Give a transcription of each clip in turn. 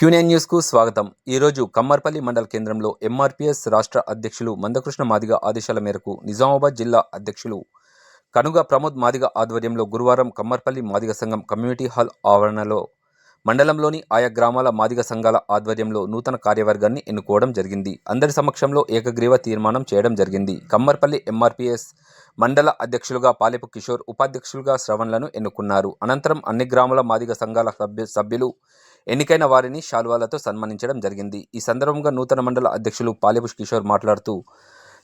Quinine న్యూస్కు స్వాగతం. ఈరోజు కమ్మర్పల్లి మండల కేంద్రంలో ఎంఆర్పీఎస్ రాష్ట్ర అధ్యక్షులు మందకృష్ణ మాదిగ ఆదేశాల మేరకు నిజామాబాద్ జిల్లా అధ్యక్షులు కనుగ ప్రమోద్ మాదిగ ఆధ్వర్యంలో గురువారం కమ్మర్పల్లి మాదిగ సంఘం కమ్యూనిటీ హాల్ ఆవరణలో మండలంలోని ఆయా గ్రామాల మాదిగ సంఘాల ఆధ్వర్యంలో నూతన కార్యవర్గాన్ని ఎన్నుకోవడం జరిగింది. అందరి సమక్షంలో ఏకగ్రీవ తీర్మానం చేయడం జరిగింది. కమ్మర్పల్లి ఎంఆర్పీఎస్ మండల అధ్యక్షులుగా పాలెపు కిషోర్ ఉపాధ్యక్షులుగా శ్రవణ్లను ఎన్నుకున్నారు. అనంతరం అన్ని గ్రామాల మాదిగ సంఘాల సభ్యు సభ్యులు ఎన్నికైన వారిని శాల్వాలతో సన్మానించడం జరిగింది. ఈ సందర్భంగా నూతన మండల అధ్యక్షులు పాలెపు కిషోర్ మాట్లాడుతూ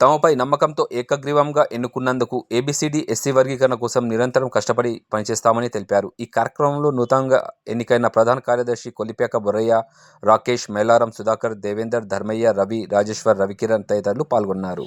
తమపై నమ్మకంతో ఏకగ్రీవంగా ఎన్నుకున్నందుకు ఏబిసిడి ఎస్సీ వర్గీకరణ కోసం నిరంతరం కష్టపడి పనిచేస్తామని తెలిపారు. ఈ కార్యక్రమంలో నూతనంగా ఎన్నికైన ప్రధాన కార్యదర్శి కొలిపేక బొర్రయ్య రాకేష్ మేలారం సుధాకర్ దేవేందర్ ధర్మయ్య రవి రాజేశ్వర్ రవికిరణ్ తదితరులు పాల్గొన్నారు.